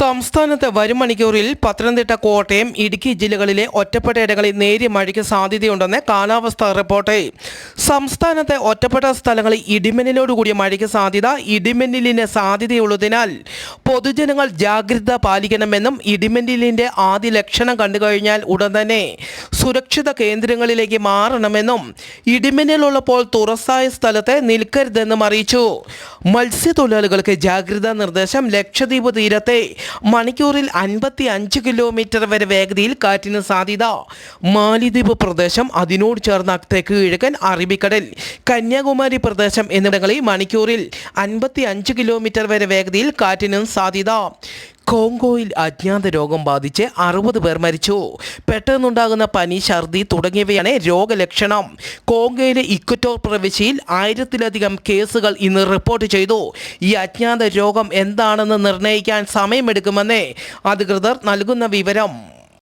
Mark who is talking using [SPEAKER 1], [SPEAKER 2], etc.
[SPEAKER 1] സംസ്ഥാനത്ത് വരും മണിക്കൂറിൽ പത്തനംതിട്ട കോട്ടയം ഇടുക്കി ജില്ലകളിലെ ഒറ്റപ്പെട്ട ഇടങ്ങളിൽ നേരിയ മഴയ്ക്ക് സാധ്യതയുണ്ടെന്ന് കാലാവസ്ഥാ റിപ്പോർട്ട്. സംസ്ഥാനത്തെ ഒറ്റപ്പെട്ട സ്ഥലങ്ങളിൽ ഇടിമിന്നലോടുകൂടിയ മഴയ്ക്ക് സാധ്യത ഇടിമിന്നലിന് സാധ്യതയുള്ളതിനാൽ പൊതുജനങ്ങൾ ജാഗ്രത പാലിക്കണമെന്നും ഇടിമിന്നലിന്റെ ആദ്യ ലക്ഷണം കണ്ടുകഴിഞ്ഞാൽ ഉടൻ തന്നെ സുരക്ഷിത കേന്ദ്രങ്ങളിലേക്ക് മാറണമെന്നും ഇടിമിന്നലുള്ളപ്പോൾ തുറസായ സ്ഥലത്തെ നിൽക്കരുതെന്നും അറിയിച്ചു. മത്സ്യത്തൊഴിലാളികൾക്ക് ജാഗ്രതാ നിർദ്ദേശം ലക്ഷദ്വീപ് തീരത്തെ മണിക്കൂറിൽ അൻപത്തി അഞ്ച് കിലോമീറ്റർ വരെ വേഗതയിൽ കാറ്റിന് സാധ്യത. മാലിദ്വീപ് പ്രദേശം അതിനോട് ചേർന്ന തെക്ക് കിഴക്കൻ അറബിക്കടൽ കന്യാകുമാരി പ്രദേശം എന്നിവിടങ്ങളിൽ മണിക്കൂറിൽ അൻപത്തി അഞ്ച് കിലോമീറ്റർ വരെ വേഗതയിൽ കാറ്റിനും സാധ്യത. കോങ്കോയിൽ അജ്ഞാത രോഗം ബാധിച്ച് അറുപത് പേർ മരിച്ചു. പെട്ടെന്നുണ്ടാകുന്ന പനി ഛർദി തുടങ്ങിയവയാണ് രോഗലക്ഷണം. കോങ്കോയിലെ ഇക്വറ്റോർ പ്രവിശ്യയിൽ ആയിരത്തിലധികം കേസുകൾ ഇന്ന് റിപ്പോർട്ട് ചെയ്തു. ഈ അജ്ഞാത രോഗം എന്താണെന്ന് നിർണയിക്കാൻ സമയമെടുക്കുമെന്ന് അധികൃതർ നൽകുന്ന വിവരം.